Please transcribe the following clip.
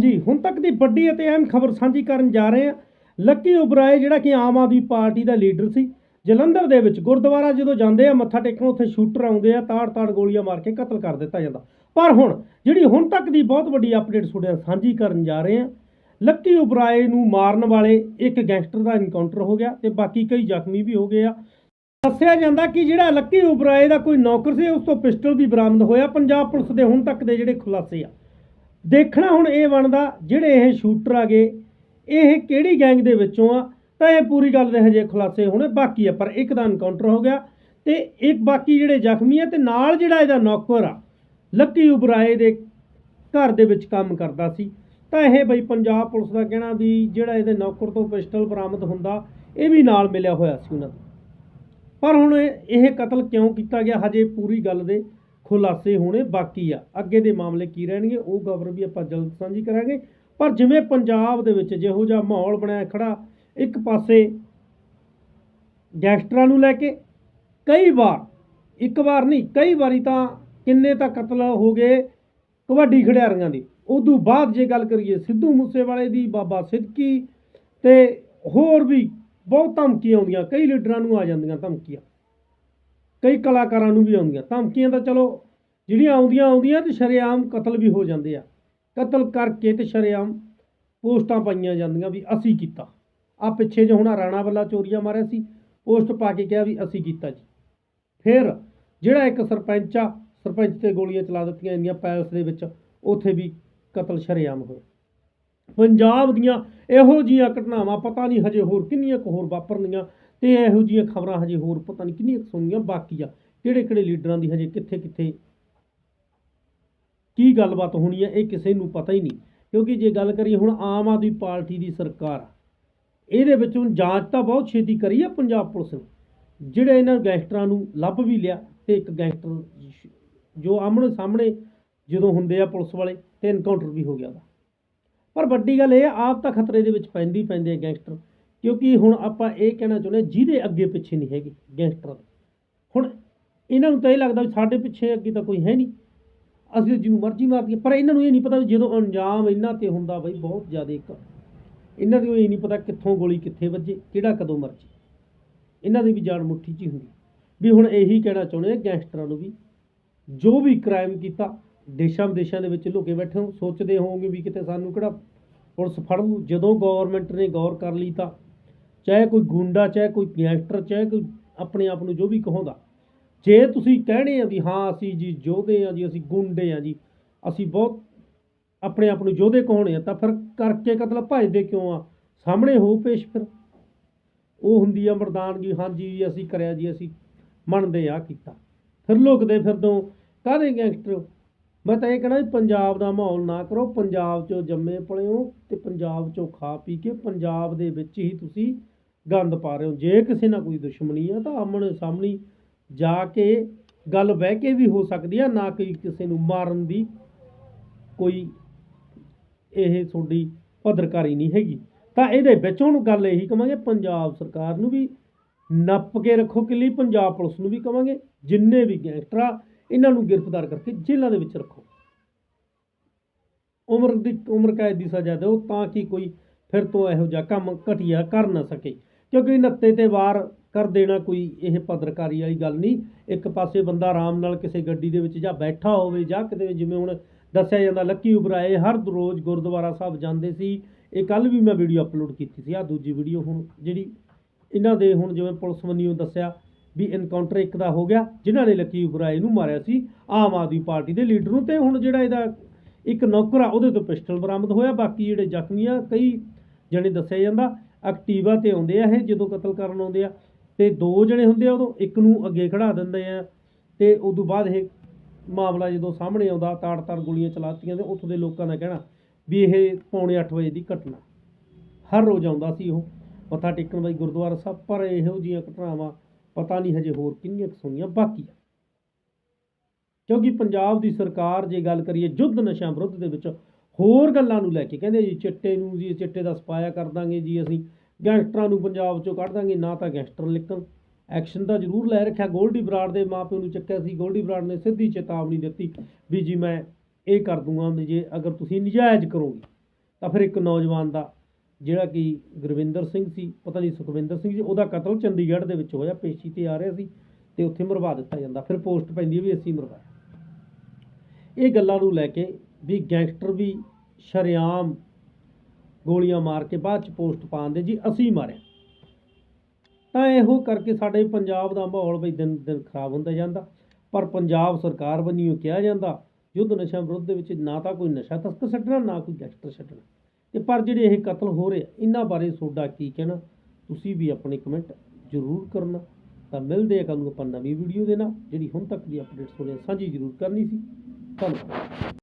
ਜੀ, ਹੁਣ ਤੱਕ ਦੀ ਵੱਡੀ ਅਤੇ ਅਹਿਮ ਖਬਰ ਸਾਂਝੀ ਕਰਨ ਜਾ ਰਹੇ ਹਾਂ। ਲੱਕੀ ਉਬਰਾਏ, ਜਿਹੜਾ ਕਿ ਆਮ ਆਦਮੀ ਪਾਰਟੀ ਦਾ ਲੀਡਰ ਸੀ, ਜਲੰਧਰ ਦੇ ਵਿੱਚ ਗੁਰਦੁਆਰਾ ਜਦੋਂ ਜਾਂਦੇ ਆ, ਮੱਥਾ ਟੇਕਣ, ਉੱਥੇ ਸ਼ੂਟਰ ਆਉਂਦੇ ਆ, ਤਾੜ-ਤਾੜ ਗੋਲੀਆਂ ਮਾਰ ਕੇ ਕਤਲ ਕਰ ਦਿੱਤਾ ਜਾਂਦਾ। ਪਰ ਹੁਣ, ਜਿਹੜੀ ਹੁਣ ਤੱਕ ਦੀ ਬਹੁਤ ਵੱਡੀ ਅਪਡੇਟ ਤੁਹਾਡੇ ਨਾਲ ਸਾਂਝੀ ਕਰਨ ਜਾ ਰਹੇ ਹਾਂ, ਲੱਕੀ ਉਬਰਾਏ ਨੂੰ ਮਾਰਨ ਵਾਲੇ ਇੱਕ ਗੈਂਗਸਟਰ ਦਾ ਇਨਕਾਊਂਟਰ ਹੋ ਗਿਆ ਤੇ ਬਾਕੀ ਕਈ ਜ਼ਖਮੀ ਵੀ ਹੋ ਗਏ ਆ। ਦੱਸਿਆ ਜਾਂਦਾ ਕਿ ਜਿਹੜਾ ਲੱਕੀ ਉਬਰਾਏ ਦਾ ਕੋਈ ਨੌਕਰ ਸੀ, ਉਸ ਤੋਂ ਪਿਸਟਲ ਵੀ ਬਰਾਮਦ ਹੋਇਆ, ਪੰਜਾਬ ਪੁਲਿਸ ਦੇ ਹੁਣ ਤੱਕ ਦੇ ਜਿਹੜੇ ਖੁਲਾਸੇ ਆ। ਦੇਖਣਾ ਹੁਣ ਇਹ ਬਣਦਾ, ਜਿਹੜੇ ਇਹ ਸ਼ੂਟਰ ਆਗੇ, ਇਹ ਕਿਹੜੀ ਗੈਂਗ ਦੇ ਵਿੱਚੋਂ ਆ, ਤਾਂ ਇਹ ਪੂਰੀ ਗੱਲ ਦੇ ਹਜੇ ਖੁਲਾਸੇ ਹੋਣੇ ਬਾਕੀ ਆ, ਪਰ ਇੱਕ ਦਾ ਐਨਕਾਊਂਟਰ ਹੋ ਗਿਆ ਤੇ ਇੱਕ ਬਾਕੀ ਜਿਹੜੇ ਜ਼ਖਮੀ ਆ ਤੇ ਨਾਲ ਜਿਹੜਾ ਇਹਦਾ ਨੌਕਰ ਆ, ਲੱਕੀ ਉਬਰਾਏ ਦੇ ਘਰ ਦੇ ਵਿੱਚ ਕੰਮ ਕਰਦਾ ਸੀ। ਤਾਂ ਇਹ ਬਈ ਪੰਜਾਬ ਪੁਲਿਸ ਦਾ ਕਹਿਣਾ ਵੀ ਜਿਹੜਾ ਇਹਦੇ ਨੌਕਰ ਤੋਂ ਪਿਸਟਲ ਬਰਾਮਦ ਹੁੰਦਾ, ਇਹ ਵੀ ਨਾਲ ਮਿਲਿਆ ਹੋਇਆ ਸੀ ਉਹਨਾਂ ਦਾ। ਪਰ ਹੁਣ ਇਹ ਇਹ ਕਤਲ ਕਿਉਂ ਕੀਤਾ ਗਿਆ, ਹਜੇ ਪੂਰੀ ਗੱਲ ਦੇ ਖੁਲਾਸੇ ਹੋਣੇ ਬਾਕੀ ਆ। ਅੱਗੇ ਦੇ ਮਾਮਲੇ ਕੀ ਰਹਿਣਗੇ, ਉਹ ਖਬਰ ਵੀ ਆਪਾਂ ਜਲਦ ਸਾਂਝੀ ਕਰਾਂਗੇ। ਪਰ ਜਿਵੇਂ ਪੰਜਾਬ ਦੇ ਵਿੱਚ ਜਿਹੋ ਜਿਹਾ ਮਾਹੌਲ ਬਣਿਆ ਖੜਾ, ਇੱਕ ਪਾਸੇ ਗੈਂਗਸਟਰਾਂ ਨੂੰ ਲੈ ਕੇ ਕਈ ਵਾਰ, ਇੱਕ ਵਾਰ ਨਹੀਂ, ਕਈ ਵਾਰੀ ਤਾਂ ਕਿੰਨੇ ਤਾਂ ਕਤਲ ਹੋ ਗਏ ਕਬੱਡੀ ਖਿਡਾਰੀਆਂ ਦੀ। ਉਦੋਂ ਬਾਅਦ ਜੇ ਗੱਲ ਕਰੀਏ ਸਿੱਧੂ ਮੂਸੇਵਾਲੇ ਦੀ, ਬਾਬਾ ਸਿੱਧਕੀ ਤੇ ਹੋਰ ਵੀ ਬਹੁਤ ਧਮਕੀਆਂ ਆਉਂਦੀਆਂ, ਕਈ ਲੀਡਰਾਂ ਨੂੰ ਆ ਜਾਂਦੀਆਂ ਧਮਕੀਆਂ। ਕਈ ਕਲਾਕਾਰਾਂ ਨੂੰ ਵੀ ਆਉਂਦੀਆਂ। ਧਮਕੀਆਂ ਤਾਂ ਚਲੋ ਜਿਹੜੀਆਂ ਆਉਂਦੀਆਂ ਆਉਂਦੀਆਂ ਤੇ ਸ਼ਰੇਆਮ ਕਤਲ ਵੀ ਹੋ ਜਾਂਦੇ ਆ। ਕਤਲ ਕਰਕੇ ਤੇ ਸ਼ਰੇਆਮ ਪੋਸਟਾਂ ਪਾਈਆਂ ਜਾਂਦੀਆਂ ਵੀ ਅਸੀਂ ਕੀਤਾ। ਆ ਪਿੱਛੇ ਜੋ ਹੁਣ ਰਾਣਾ ਵੱਲਾ ਚੋਰੀਆਂ ਮਾਰਿਆ ਸੀ, ਪੋਸਟ ਪਾ ਕੇ ਕਿਹਾ ਵੀ ਅਸੀਂ ਕੀਤਾ ਜੀ। ਫਿਰ ਜਿਹੜਾ ਇੱਕ ਸਰਪੰਚ ਆ, ਸਰਪੰਚ ਤੇ ਗੋਲੀਆਂ ਚਲਾ ਦਿੱਤੀਆਂ ਇੰਨੀਆਂ ਪੈਲਸ ਦੇ ਵਿੱਚ, ਉੱਥੇ ਵੀ ਕਤਲ ਸ਼ਰੇਆਮ ਹੋਇਆ। ਪੰਜਾਬ ਦੀਆਂ ਇਹੋ ਜੀਆਂ ਘਟਨਾਵਾਂ ਪਤਾ ਨਹੀਂ ਹਜੇ ਹੋਰ ਕਿੰਨੀਆਂ ਕੁ ਹੋਰ ਵਾਪਰਨੀਆਂ। ਤੇ ਇਹੋ ਜਿਹੀਆਂ ਖਬਰਾਂ ਹਜੇ ਹੋਰ ਪਤਾ ਨਹੀਂ ਕਿੰਨੀਆਂ ਕੁ ਸੁਣਨੀਆਂ ਬਾਕੀ ਆ, ਕਿਹੜੇ ਕਿਹੜੇ ਲੀਡਰਾਂ ਦੀ ਹਜੇ ਕਿੱਥੇ ਕਿੱਥੇ ਕੀ ਗੱਲਬਾਤ ਹੋਣੀ ਹੈ ਇਹ ਕਿਸੇ ਨੂੰ ਪਤਾ ਹੀ ਨਹੀਂ। ਕਿਉਂਕਿ ਜੇ ਗੱਲ ਕਰੀਏ ਹੁਣ ਆਮ ਆਦਮੀ ਪਾਰਟੀ ਦੀ ਸਰਕਾਰ, ਇਹਦੇ ਵਿੱਚ ਹੁਣ ਜਾਂਚ ਤਾਂ ਬਹੁਤ ਛੇਤੀ ਕਰੀ ਆ ਪੰਜਾਬ ਪੁਲਿਸ ਨੇ। ਜਿਹੜੇ ਇਹਨਾਂ ਗੈਂਗਸਟਰਾਂ ਨੂੰ ਲੱਭ ਵੀ ਲਿਆ ਤੇ ਇੱਕ ਗੈਂਗਸਟਰ ਜੋ ਆਮਣੇ ਸਾਹਮਣੇ ਜਦੋਂ ਹੁੰਦੇ ਆ ਪੁਲਿਸ ਵਾਲੇ ਤੇ ਇਨਕਾਊਂਟਰ ਵੀ ਹੋ ਗਿਆ ਉਹਦਾ। ਪਰ ਵੱਡੀ ਗੱਲ ਇਹ ਆ, ਆਪ ਤਾਂ ਖਤਰੇ ਦੇ ਵਿੱਚ ਪੈਂਦੀ ਹੀ ਪੈਂਦੇ ਆ ਗੈਂਗਸਟਰ। ਕਿਉਂਕਿ ਹੁਣ ਆਪਾਂ ਇਹ ਕਹਿਣਾ ਚਾਹੁੰਦੇ ਹਾਂ, ਜਿਹਦੇ ਅੱਗੇ ਪਿੱਛੇ ਨਹੀਂ ਹੈਗੇ ਗੈਂਗਸਟਰਾਂ ਦੇ। ਹੁਣ ਇਹਨਾਂ ਨੂੰ ਤਾਂ ਇਹ ਲੱਗਦਾ ਵੀ ਸਾਡੇ ਪਿੱਛੇ ਅੱਗੇ ਤਾਂ ਕੋਈ ਹੈ ਨਹੀਂ। ਅਸੀਂ ਜਿਹਨੂੰ ਮਰਜ਼ੀ ਮਾਰ ਪਰ ਇਹਨਾਂ ਨੂੰ ਇਹ ਨਹੀਂ ਪਤਾ ਵੀ ਜਦੋਂ ਅੰਜਾਮ ਇਹਨਾਂ ਤੇ ਹੁੰਦਾ ਬਈ ਬਹੁਤ ਜ਼ਿਆਦਾ ਇੱਕ। ਇਹਨਾਂ ਨੂੰ ਇਹ ਨਹੀਂ ਪਤਾ ਕਿੱਥੋਂ ਗੋਲੀ ਕਿੱਥੇ ਵੱਜੇ ਕਿਹੜਾ ਕਦੋਂ ਮਰਜ਼ੀ। ਇਹਨਾਂ ਦੀ ਵੀ ਜਾਨ ਮੁੱਠੀ 'ਚ ਹੀ ਹੁੰਦੀ। ਵੀ ਹੁਣ ਇਹੀ ਕਹਿਣਾ ਚਾਹੁੰਦੇ ਆ ਗੈਂਗਸਟਰਾਂ ਨੂੰ ਵੀ ਜੋ ਵੀ ਕ੍ਰਾਈਮ ਕੀਤਾ ਦੇਸ਼ਾਂ ਵਿਦੇਸ਼ਾਂ ਦੇ ਵਿੱਚ ਲੁਕੇ ਬੈਠੇ ਹੋ ਸੋਚਦੇ ਹੋਵੋਗੇ ਵੀ ਕਿਤੇ ਸਾਨੂੰ ਕਿਹੜਾ ਪੁਲਿਸ ਫੜ ਲੂ ਜਦੋਂ ਗਵਰਨਮੈਂਟ ਨੇ ਗੌਰ ਕਰ ਲਈ ਤਾਂ ਚਾਹੇ ਕੋਈ ਗੁੰਡਾ, ਚਾਹੇ ਕੋਈ ਗੈਂਗਸਟਰ ਚਾਹੇ ਕੋਈ ਆਪਣੇ ਆਪ ਨੂੰ ਜੋ ਵੀ ਕਹਾਉਂਦਾ, ਜੇ ਤੁਸੀਂ ਕਹਿਣੇ ਆ ਵੀ ਹਾਂ, ਅਸੀਂ ਜੀ ਯੋਧੇ ਆ ਜੀ, ਅਸੀਂ ਗੁੰਡੇ ਆ ਜੀ, ਅਸੀਂ ਬਹੁਤ ਆਪਣੇ ਆਪ ਨੂੰ ਯੋਧੇ ਕਹਾਉਣੇ ਆ, ਤਾਂ ਫਿਰ ਕਰਕੇ ਕਤਲ ਭਜਦੇ ਕਿਉਂ ਆ? ਸਾਹਮਣੇ ਹੋ ਪੇਸ਼ ਫਿਰ। ਉਹ ਹੁੰਦੀ ਆ ਮਰਦਾਨਗੀ ਹਾਂਜੀ ਜੀ, ਅਸੀਂ ਕਰਿਆ ਜੀ, ਅਸੀਂ ਮੰਨਦੇ ਆ ਕੀਤਾ। ਫਿਰ ਲੁਕਦੇ ਫਿਰਦੋਂ, ਕਾਹਦੇ ਗੈਂਗਸਟਰ ਮੈਂ ਤਾਂ ਇਹ ਕਹਿਣਾ ਪੰਜਾਬ ਦਾ ਮਾਹੌਲ ਨਾ ਕਰੋ, ਪੰਜਾਬ 'ਚੋਂ ਜੰਮੇ ਪਲਿਓ ਹੋ ਤੇ ਪੰਜਾਬ 'ਚੋਂ ਖਾ ਪੀ ਕੇ, ਪੰਜਾਬ ਦੇ ਵਿੱਚ ਹੀ ਤੁਸੀਂ ਗੰਦ ਪਾ ਰਹੇ ਹੋ। ਜੇ ਕਿਸੇ ਨਾਲ ਕੋਈ ਦੁਸ਼ਮਣੀ ਆ ਤਾਂ ਆਮਣੇ ਸਾਹਮਣੇ ਜਾ ਕੇ ਗੱਲ ਬਹਿ ਕੇ ਵੀ ਹੋ ਸਕਦੀ ਆ, ਨਾ ਕਿ ਕਿਸੇ ਨੂੰ ਮਾਰਨ ਦੀ ਕੋਈ ਇਹ ਤੁਹਾਡੀ ਪੱਧਰਕਾਰੀ ਨਹੀਂ ਹੈਗੀ। ਤਾਂ ਇਹਦੇ ਵਿੱਚ ਹੁਣ ਗੱਲ ਇਹੀ ਕਵਾਂਗੇ, ਪੰਜਾਬ ਸਰਕਾਰ ਨੂੰ ਵੀ ਨੱਪ ਕੇ ਰੱਖੋ ਕਿ ਲਈ ਪੰਜਾਬ ਪੁਲਿਸ ਨੂੰ ਵੀ ਕਵਾਂਗੇ, ਜਿੰਨੇ ਵੀ ਗੈਂਗਸਟਰ ਆ, ਇਹਨਾਂ ਨੂੰ ਗ੍ਰਿਫਤਾਰ ਕਰਕੇ ਜੇਲ੍ਹਾਂ ਦੇ ਵਿੱਚ ਰੱਖੋ। ਉਮਰ ਦੀ, ਉਮਰ ਕੈਦ ਦੀ ਸਜ਼ਾ ਦਿਓ ਤਾਂ ਕਿ ਕੋਈ ਫਿਰ ਤੋਂ ਇਹੋ ਜਿਹਾ ਕੰਮ ਘਟੀਆ ਕਰ ਨਾ ਸਕੇ। ਕਿਉਂਕਿ ਨੱਤੇ ਤੇ ਵਾਰ ਕਰ ਦੇਣਾ ਕੋਈ ਇਹ ਪੱਤਰਕਾਰੀ ਵਾਲੀ ਗੱਲ ਨਹੀਂ। ਇੱਕ ਪਾਸੇ ਬੰਦਾ ਆਰਾਮ ਨਾਲ ਕਿਸੇ ਗੱਡੀ ਦੇ ਵਿੱਚ ਜਾਂ ਬੈਠਾ ਹੋਵੇ ਜਾਂ ਕਿਤੇ ਜਿਵੇਂ ਹੁਣ ਦੱਸਿਆ ਜਾਂਦਾ, ਲੱਕੀ ਉਬਰਾਏ ਹਰ ਰੋਜ਼ ਗੁਰਦੁਆਰਾ ਸਾਹਿਬ ਜਾਂਦੇ ਸੀ। ਇਹ ਕੱਲ ਵੀ ਮੈਂ ਵੀਡੀਓ ਅਪਲੋਡ ਕੀਤੀ ਸੀ। ਆ ਦੂਜੀ ਵੀਡੀਓ ਹੁਣ ਜਿਹੜੀ ਇਹਨਾਂ ਦੇ ਹੁਣ ਜਿਵੇਂ ਪੁਲਿਸ ਵੱਲੋਂ ਦੱਸਿਆ ਵੀ ਇਨਕਾਊਂਟਰ ਇੱਕ ਦਾ ਹੋ ਗਿਆ, ਜਿਨ੍ਹਾਂ ਨੇ ਲੱਕੀ ਉਬਰਾਏ ਨੂੰ ਮਾਰਿਆ ਸੀ। ਆਮ ਆਦਮੀ ਪਾਰਟੀ ਦੇ ਲੀਡਰ ਨੂੰ ਤੇ ਹੁਣ ਜਿਹੜਾ ਇਹਦਾ ਇੱਕ ਨੌਕਰ ਆ, ਉਹਦੇ ਤੋਂ ਪਿਸਟਲ ਬਰਾਮਦ ਹੋਇਆ। ਬਾਕੀ ਜਿਹੜੇ ਜ਼ਖਮੀ ਆ, ਕਈ ਜਣੇ ਦੱਸਿਆ ਜਾਂਦਾ। ਐਕਟਿਵਾ ਤੇ ਆਉਂਦੇ ਆ ਇਹ, ਜਦੋਂ ਕਤਲ ਕਰਨ ਆਉਂਦੇ ਆ। ਤੇ ਦੋ ਜਣੇ ਹੁੰਦੇ ਆ, ਉਦੋਂ ਇੱਕ ਨੂੰ ਅੱਗੇ ਖੜਾ ਦਿੰਦੇ ਆ। ਤੇ ਤੋਂ ਬਾਅਦ ਇਹ ਮਾਮਲਾ ਜਦੋਂ ਸਾਹਮਣੇ ਆਉਂਦਾ, ਤਾੜ-ਤਾੜ ਗੋਲੀਆਂ ਚਲਾਤੀਆਂ ਤੇ ਉੱਥੋਂ ਦੇ ਲੋਕਾਂ ਦਾ ਕਹਿਣਾ ਵੀ ਇਹ ਪੌਣੇ 8 ਵਜੇ ਦੀ ਘਟਨਾ। ਹਰ ਰੋਜ਼ ਆਉਂਦਾ ਸੀ ਉਹ, ਮੱਥਾ ਟੇਕਣ ਬਈ ਗੁਰਦੁਆਰਾ ਸਾਹਿਬ, ਪਰ ਇਹੋ ਜਿਹੀਆਂ ਘਟਨਾਵਾਂ ਪਤਾ ਨਹੀਂ ਹਜੇ ਹੋਰ ਕਿੰਨੀਆਂ ਕੁ ਸੁਣੀਆਂ ਬਾਕੀ ਆ। ਕਿਉਂਕਿ ਪੰਜਾਬ ਦੀ ਸਰਕਾਰ ਜੇ ਗੱਲ ਕਰੀਏ, ਯੁੱਧ ਨਸ਼ਿਆਂ ਵਿਰੁੱਧ ਦੇ ਵਿੱਚ ਹੋਰ ਗੱਲਾਂ ਨੂੰ ਲੈ ਕੇ ਕਹਿੰਦੇ ਜੀ, ਚਿੱਟੇ ਨੂੰ ਜੀ, ਚਿੱਟੇ ਦਾ ਸਪਾਇਆ ਕਰ ਦਾਂਗੇ ਜੀ ਅਸੀਂ। ਗੈਂਗਸਟਰਾਂ ਨੂੰ ਪੰਜਾਬ ਚੋਂ ਕੱਢ ਦਾਂਗੇ, ਨਾ ਤਾਂ ਗੈਂਗਸਟਰ ਲਿਖਣ ਐਕਸ਼ਨ ਦਾ ਜ਼ਰੂਰ ਲੈ ਰੱਖਿਆ। ਗੋਲਡੀ ਬਰਾੜ ਦੇ ਮਾਪਿਓ ਨੂੰ ਚੱਕਿਆ ਸੀ। ਗੋਲਡੀ ਬਰਾੜ ਨੇ ਸਿੱਧੀ ਚੇਤਾਵਨੀ ਦਿੱਤੀ ਵੀ ਜੀ, ਮੈਂ ਇਹ ਕਰ ਦੂੰਗਾ ਜੇ ਅਗਰ ਤੁਸੀਂ ਨਜਾਇਜ਼ ਕਰੋਗੇ, ਤਾਂ ਫਿਰ ਇੱਕ ਨੌਜਵਾਨ ਦਾ ਜਿਹੜਾ ਕਿ ਗੁਰਵਿੰਦਰ ਸਿੰਘ ਸੀ, ਪਤਾ ਨਹੀਂ ਸੁਖਵਿੰਦਰ ਸਿੰਘ ਜੀ, ਉਹਦਾ ਕਤਲ ਚੰਡੀਗੜ੍ਹ ਦੇ ਵਿੱਚ ਹੋਇਆ, ਪੇਸ਼ੀ ਤੇ ਆ ਰਿਹਾ ਸੀ ਤੇ ਉੱਥੇ ਮਰਵਾ ਦਿੱਤਾ ਜਾਂਦਾ। ਫਿਰ ਪੋਸਟ ਪੈਂਦੀ ਹੈ ਵੀ ਅਸੀਂ ਮਰਵਾਇਆ। ਇਹ ਗੱਲਾਂ ਨੂੰ ਲੈ ਕੇ ਵੀ ਗੈਂਗਸਟਰ ਵੀ ਸ਼ਰੇਆਮ ਗੋਲੀਆਂ ਮਾਰ ਕੇ ਬਾਅਦ ਚ ਪੋਸਟ ਪਾਉਂਦੇ ਜੀ, ਅਸੀਂ ਮਾਰਿਆ ਤਾਂ ਇਹੋ ਕਰਕੇ ਸਾਡੇ ਪੰਜਾਬ ਦਾ ਮਾਹੌਲ ਬਈ ਦਿਨ ਦਿਨ ਖਰਾਬ ਹੁੰਦਾ ਜਾਂਦਾ, ਪਰ ਪੰਜਾਬ ਸਰਕਾਰ ਵੱਲੋਂ ਕਿਹਾ ਜਾਂਦਾ, ਯੁੱਧ ਨਸ਼ਾ ਵਿਰੁੱਧ ਦੇ ਵਿੱਚ ਨਾ ਤਾਂ ਕੋਈ ਨਸ਼ਾ ਤਸਕਰ ਛੱਡਣਾ, ਨਾ ਕੋਈ ਗੈਂਗਸਟਰ ਛੱਡਣਾ। ਤੇ ਪਰ ਜਿਹੜੇ ਇਹ ਕਤਲ ਹੋ ਰਹੇ ਇਹਨਾਂ ਬਾਰੇ ਤੁਹਾਡਾ ਕੀ ਕਹਿਣਾ? ਤੁਸੀਂ ਵੀ ਆਪਣੇ ਕਮੈਂਟ ਜ਼ਰੂਰ ਕਰਨਾ। ਤਾਂ ਮਿਲਦੇ ਆ ਕੱਲ੍ਹ ਨੂੰ ਆਪਾਂ ਨਵੀਂ ਵੀਡੀਓ ਦੇ ਨਾਲ, ਜਿਹੜੀ ਹੁਣ ਤੱਕ ਦੀ ਅਪਡੇਟ ਸੁਣਿਆ ਸਾਂਝੀ ਜ਼ਰੂਰ ਕਰਨੀ ਸੀ। ਧੰਨਵਾਦ।